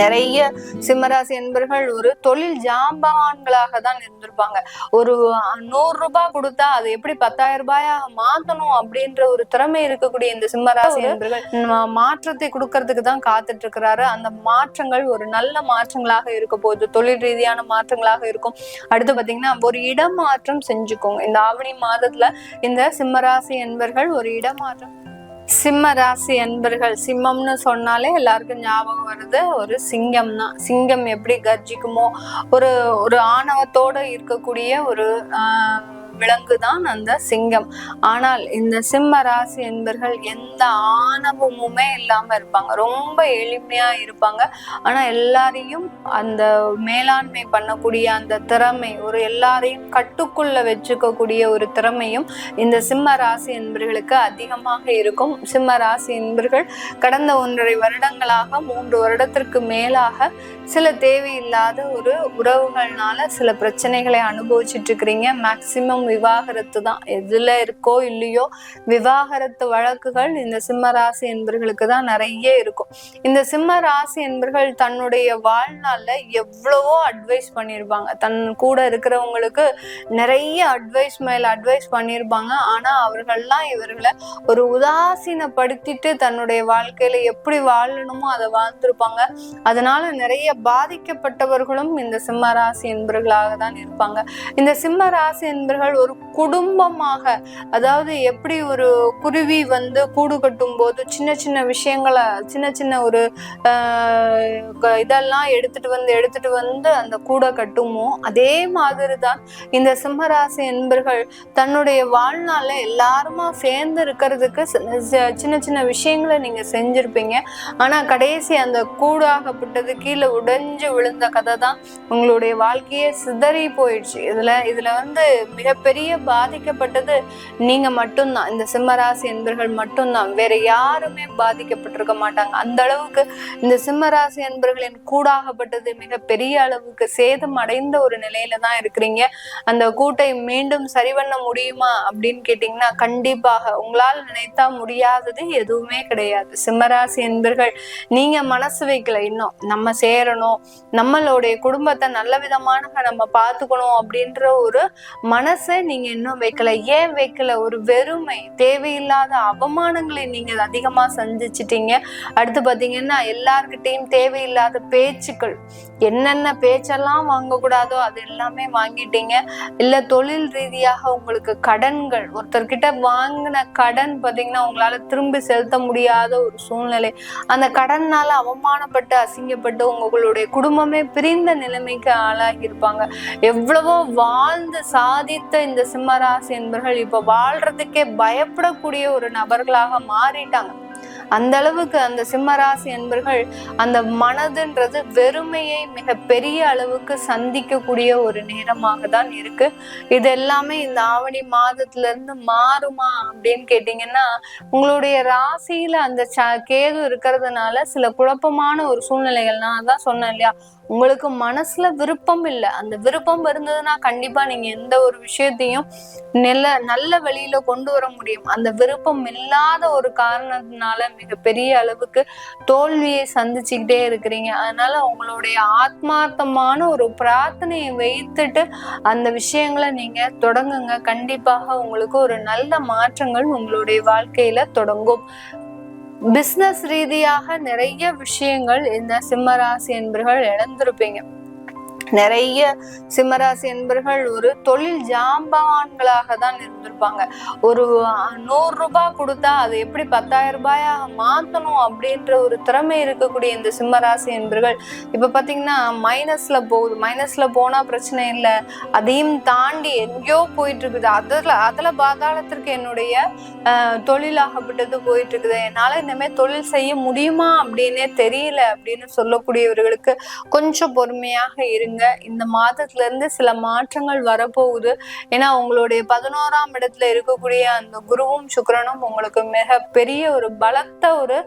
நிறைய சிம்மராசி என்பர்கள் ஒரு தொழில் ஜாம்பவான்களாக தான் இருந்திருப்பாங்க. ஒரு நூறு ரூபாய் கொடுத்தா அது எப்படி பத்தாயிரம் ரூபாயா மாத்தணும் அப்படின்ற ஒரு திறமை இருக்கக்கூடிய இந்த சிம்மராசி என்பர்கள் மாற்றத்தை கொடுக்கறதுக்கு தான் காத்துட்டு இருக்கிறாரு. அந்த மாற்றங்கள் ஒரு நல்ல மாற்றங்களாக இருக்க போகுது. தொழில் ரீதியான மாற்றங்களாக இருக்கும். அடுத்து பாத்தீங்கன்னா ஒரு இடமாற்றம் செஞ்சுக்கோங்க. இந்த ஆவணி மாதத்துல இந்த சிம்மராசி என்பர்கள் ஒரு இடமாற்றம் சிம்ம ராசி அன்பர்கள் சிம்மம்னு சொன்னாலே எல்லாருக்கும் ஞாபகம் வருது. ஒரு சிங்கம் தான் சிங்கம் எப்படி கர்ஜிக்குமோ ஒரு ஒரு ஆணவத்தோட இருக்கக்கூடிய ஒரு ஆஹ், விலங்கு தான் அந்த சிங்கம். ஆனால் இந்த சிம்ம ராசி என்பர்கள் எந்த ஆணவமுமே இல்லாம இருப்பாங்க. ரொம்ப எளிமையா இருப்பாங்க. ஆனா எல்லாரையும் அந்த மேலாண்மை பண்ணக்கூடிய அந்த திறமை ஒரு எல்லாரையும் கட்டுக்குள்ள வச்சுக்கக்கூடிய ஒரு திறமையும் இந்த சிம்ம ராசி என்பர்களுக்கு அதிகமாக இருக்கும். சிம்ம ராசி என்பர்கள் கடந்த ஒன்றரை வருடங்களாக மூன்று வருடத்திற்கு மேலாக சில தேவையில்லாத ஒரு உறவுகள்னால சில பிரச்சனைகளை அனுபவிச்சுட்டு இருக்கிறீங்க. மேக்சிமம் விவாகரத்து தான். எதுல இருக்கோ இல்லையோ விவாகரத்து வழக்குகள் இந்த சிம்ம ராசி என்பர்களுக்கு தான் நிறைய இருக்கும். இந்த சிம்ம ராசி என்பர்கள் தன்னுடைய வாழ்நாள்ல எவ்வளவோ அட்வைஸ் பண்ணியிருப்பாங்க தன் கூட இருக்கிறவங்களுக்கு நிறைய அட்வைஸ் மேல அட்வைஸ் பண்ணியிருப்பாங்க ஆனா அவர்கள்லாம் இவர்களை ஒரு உதாசீனப்படுத்திட்டு தன்னுடைய வாழ்க்கையில எப்படி வாழணுமோ அதை வாழ்ந்திருப்பாங்க. அதனால நிறைய பாதிக்கப்பட்டவர்களும் இந்த சிம்ம ராசி என்பர்களாக தான் இருப்பாங்க. இந்த சிம்ம ராசி என்பர்கள் ஒரு குடும்பமாக அதாவது எப்படி ஒரு குருவி வந்து கூடு கட்டும் போது சின்ன சின்ன விஷயங்களை சின்ன சின்ன ஒரு க- இதெல்லாம் எடுத்துட்டு வந்து எடுத்துட்டு வந்து அந்த கூடை கட்டுமோ அதே மாதிரி தான் இந்த சிம்மராசி என்பர்கள் தன்னுடைய வாழ்நாளில் எல்லாருமா சேர்ந்து இருக்கிறதுக்கு சின்ன சின்ன விஷயங்களை நீங்க செஞ்சிருப்பீங்க. ஆனா கடைசி அந்த கூடாகப்பட்டது கீழே உடைஞ்சு விழுந்த கதை தான் உங்களுடைய வாழ்க்கையே சிதறி போயிடுச்சு. இதுல இதுல வந்து மிகப்பெரிய பெரிய பாதிக்கப்பட்டது. நீங்க மட்டும்தான். இந்த சிம்மராசி என்பர்கள் மட்டும்தான். வேற யாருமே பாதிக்கப்பட்டிருக்க மாட்டாங்க. அந்த அளவுக்கு இந்த சிம்மராசி என்பர்களின் கூடாகப்பட்டது மிக பெரிய அளவுக்கு சேதம் அடைந்த ஒரு நிலையில தான் இருக்கிறீங்க. அந்த கூட்டை மீண்டும் சரி பண்ண முடியுமா அப்படின்னு கேட்டீங்கன்னா கண்டிப்பாக. உங்களால் நினைத்தா முடியாதது எதுவுமே கிடையாது. சிம்மராசி என்பர்கள் நீங்க மனசு வைக்கல இன்னும். நம்ம சேரணும். நம்மளுடைய குடும்பத்தை நல்ல விதமான நம்ம பார்த்துக்கணும் அப்படின்ற ஒரு மனசை நீங்க இன்னும் வைக்கல. ஏன் வைக்கல? ஒரு வெறுமை தேவையில்லாத அவமானங்களை நீங்க அதிகமா சந்திச்சிட்டீங்க. அடுத்து பாத்தீங்கன்னா எல்லார்கிட்டையும் தேவையில்லாத பேச்சுக்கள். என்னென்ன பேச்செல்லாம் வாங்கக்கூடாதோ அது எல்லாமே வாங்கிட்டீங்க. இல்ல தொழில் ரீதியாக உங்களுக்கு கடன்கள் ஒருத்தர்கிட்ட வாங்கின கடன் பாத்தீங்கன்னா உங்களால திரும்பி செலுத்த முடியாத ஒரு சூழ்நிலை. அந்த கடன்னால அவமானப்பட்டு அசிங்கப்பட்டு உங்களுடைய குடும்பமே பிரிந்த நிலைமைக்கு ஆளாகி இருப்பாங்க எவ்வளவோ வாழ்ந்து சாதித்த இந்த சிம்மராசி என்பர்கள் இப்ப வாழ்றதுக்கே பயப்படக்கூடிய ஒரு நபர்களாக மாறிட்டாங்க. அந்த அளவுக்கு அந்த சிம்மராசி என்பர்கள் அந்த மனதுன்றது வெறுமையை மிக பெரிய அளவுக்கு சந்திக்கக்கூடிய ஒரு நேரமாக தான் இருக்கு. இது எல்லாமே இந்த ஆவணி மாதத்துல இருந்து மாறுமா அப்படின்னு கேட்டீங்கன்னா உங்களுடைய ராசியில அந்த ச- கேது இருக்கிறதுனால சில குழப்பமான ஒரு சூழ்நிலைகள் நான் தான் சொன்னேன் இல்லையா? உங்களுக்கு மனசுல விருப்பம் இல்லை. அந்த விருப்பம் இருந்ததுன்னா கண்டிப்பா நீங்க எந்த ஒரு விஷயத்தையும் நல்ல நல்ல வழியில கொண்டு வர முடியும். அந்த விருப்பம் இல்லாத ஒரு காரணத்தினால மிகப்பெரிய அளவுக்கு தோல்வியை சந்திச்சுக்கிட்டே இருக்கிறீங்க. அதனால உங்களுடைய ஆத்மார்த்தமான ஒரு பிரார்த்தனையை வைத்துட்டு அந்த விஷயங்களை நீங்க தொடங்குங்க. கண்டிப்பாக உங்களுக்கு ஒரு நல்ல மாற்றங்கள் உங்களுடைய வாழ்க்கையில தொடங்கும். பிஸ்னஸ் ரீதியாக நிறைய விஷயங்கள் இந்த சிம்மராசி என்பர்கள் இழந்திருப்பீங்க. நிறைய சிம்மராசி என்பர்கள் ஒரு தொழில் ஜாம்பவான்களாக தான் இருந்திருப்பாங்க. ஒரு நூறு ரூபாய் கொடுத்தா அது எப்படி பத்தாயிரம் ரூபாயா மாத்தணும் அப்படின்ற ஒரு திறமை இருக்கக்கூடிய இந்த சிம்மராசி என்பர்கள் இப்ப பாத்தீங்கன்னா மைனஸ்ல போகுது. மைனஸ்ல போனா பிரச்சனை இல்லை. அதையும் தாண்டி எங்கேயோ போயிட்டு இருக்குது அதுல அதுல பாதாளத்திற்கு என்னுடைய தொழிலாகப்பட்டது போயிட்டு இருக்குது என்னால இனிமே தொழில் செய்ய முடியுமா அப்படின்னே தெரியல அப்படின்னு சொல்லக்கூடியவர்களுக்கு கொஞ்சம் பொறுமையாக இருங்க. பாருங்க இந்த மாதத்துல இருந்து சில மாற்றங்கள் வரப்போகுது. ஏன்னா உங்களுடைய பதினோராம் இடத்துல இருக்கக்கூடிய அந்த குருவும் சுக்கரனும் உங்களுக்கு மிக பெரிய ஒரு பலத்த ஒரு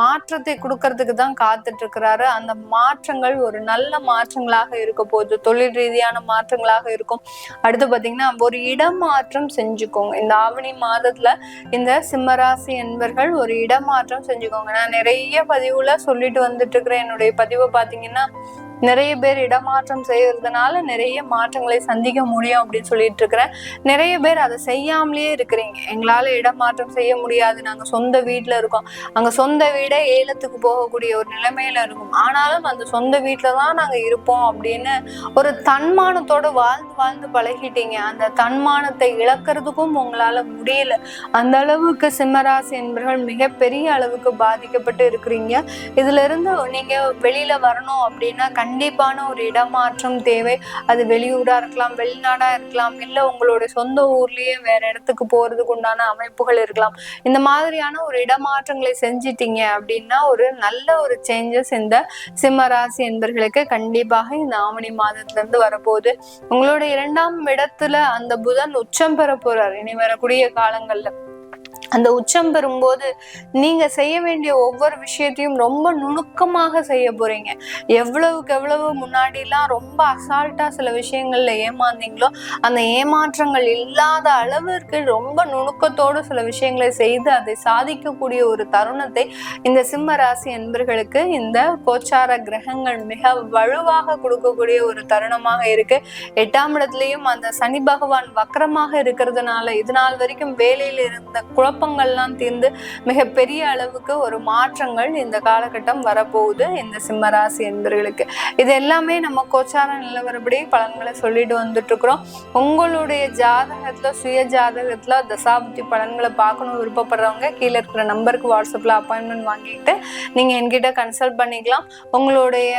மாற்றத்தை கொடுக்கறதுக்கு தான் காத்துட்டு இருக்கிறாரு அந்த மாற்றங்கள் ஒரு நல்ல மாற்றங்களாக இருக்க போகுது. தொழில் ரீதியான மாற்றங்களாக இருக்கும். அடுத்து பாத்தீங்கன்னா ஒரு இடமாற்றம் செஞ்சுக்கோங்க. இந்த ஆவணி மாதத்துல இந்த சிம்மராசி என்பர்கள் ஒரு இடமாற்றம் செஞ்சுக்கோங்க. நான் நிறைய பதிவுல சொல்லிட்டு வந்துட்டு இருக்கிறேன் என்னுடைய பதிவை பாத்தீங்கன்னா நிறைய பேர் இடமாற்றம் செய்யறதுனால நிறைய மாற்றங்களை சந்திக்க முடியும் அப்படின்னு சொல்லிட்டு இருக்கிறேன். நிறைய பேர் அதை செய்யாமலேயே இருக்கிறீங்க. எங்களால இடமாற்றம் செய்ய முடியாது. நாங்க சொந்த வீட்டில் இருக்கோம். அங்க சொந்த வீடே ஏலத்துக்கு போகக்கூடிய ஒரு நிலைமையில இருக்கும். ஆனாலும் அந்த சொந்த வீட்டில் தான் நாங்க இருப்போம் அப்படின்னு ஒரு தன்மானத்தோடு வாழ்ந்து வாழ்ந்து பழகிட்டீங்க. அந்த தன்மானத்தை இழக்கிறதுக்கும் உங்களால முடியல. அந்த அளவுக்கு சிம்மராசி என்பவர்கள் மிகப்பெரிய அளவுக்கு பாதிக்கப்பட்டு இருக்கிறீங்க. இதுல இருந்து நீங்க வெளியில வரணும் அப்படின்னா கண்டிப்பான ஒரு இடமாற்றம் தேவை. அது வெளியூரா இருக்கலாம் வெளிநாடா இருக்கலாம் இல்ல உங்களுடைய சொந்த ஊர்லயே வேற இடத்துக்கு போறதுக்கு உண்டான அமைப்புகள் இருக்கலாம். இந்த மாதிரியான ஒரு இடமாற்றங்களை செஞ்சிட்டீங்க அப்படின்னா ஒரு நல்ல ஒரு சேஞ்சஸ் இந்த சிம்மராசி என்பர்களுக்கு கண்டிப்பாக இந்த ஆவணி மாதத்துல இருந்து வரப்போகுது. உங்களோட இரண்டாம் இடத்துல அந்த புதன் உச்சம் பெற போறார் இனி வரக்கூடிய காலங்கள்ல. அந்த உச்சம் பெறும்போது நீங்க செய்ய வேண்டிய ஒவ்வொரு விஷயத்தையும் ரொம்ப நுணுக்கமாக செய்ய போறீங்க. எவ்வளவுக்கு எவ்வளவு முன்னாடிலாம் ரொம்ப அசால்ட்டா சில விஷயங்கள்ல ஏமாந்தீங்களோ அந்த ஏமாற்றங்கள் இல்லாத அளவிற்கு ரொம்ப நுணுக்கத்தோடு சில விஷயங்களை செய்து அதை சாதிக்கக்கூடிய ஒரு தருணத்தை இந்த சிம்ம ராசி என்பர்களுக்கு இந்த கோச்சார கிரகங்கள் மிக வலுவாக கொடுக்கக்கூடிய ஒரு தருணமாக இருக்கு. எட்டாம் இடத்துலயும் அந்த சனி பகவான் வக்கரமாக இருக்கிறதுனால இது நாள் வரைக்கும் வேலையில இருந்த குழப்பங்கள்லாம் தீர்ந்து மிகப்பெரிய அளவுக்கு ஒரு மாற்றங்கள் இந்த காலகட்டம் வரப்போகுது இந்த சிம்மராசி என்பர்களுக்கு. இது எல்லாமே நம்ம கோச்சார நிலவரப்படி பலன்களை சொல்லிட்டு வந்துட்டு இருக்கிறோம் உங்களுடைய ஜாதகத்துல சுய ஜாதகத்துல தசாபுத்தி பலன்களை பார்க்கணும் விருப்பப்படுறவங்க கீழே இருக்கிற நம்பருக்கு வாட்ஸ்அப்ல அப்பாயின்மெண்ட் வாங்கிட்டு நீங்க என்கிட்ட கன்சல்ட் பண்ணிக்கலாம். உங்களுடைய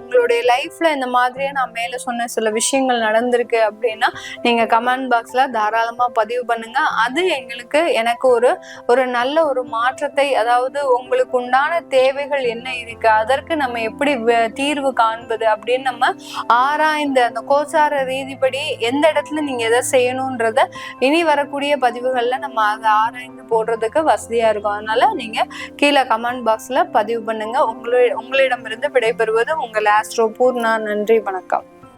உங்களுடைய லைஃப்ல இந்த மாதிரியே நான் மேல சொன்ன சில விஷயங்கள் நடந்திருக்கு அப்படின்னா நீங்க கமெண்ட் பாக்ஸ்ல தாராளமா பதிவு பண்ணுங்க. அது எங்களுக்கு எனக்கு ஒரு ஒரு நல்ல ஒரு மாற்றத்தை அதாவது உங்களுக்கு உண்டான தேவைகள் என்ன இருக்கு அதற்கு நம்ம எப்படி தீர்வு காண்பது அப்படின்னு நம்ம ஆராய்ந்து அந்த கோச்சார ரீதிப்படி எந்த இடத்துல நீங்க எதை செய்யணும்ன்றத இனி வரக்கூடிய பதிவுகள்ல நம்ம அதை ஆராய்ந்து போடுறதுக்கு வசதியா இருக்கும். அதனால நீங்க கீழே கமெண்ட் பாக்ஸ்ல பதிவு பண்ணுங்க. உங்களு உங்களிடமிருந்து விடைபெறுவது உங்கள் ஆஸ்ட்ரோ பூர்ணா. நன்றி வணக்கம்.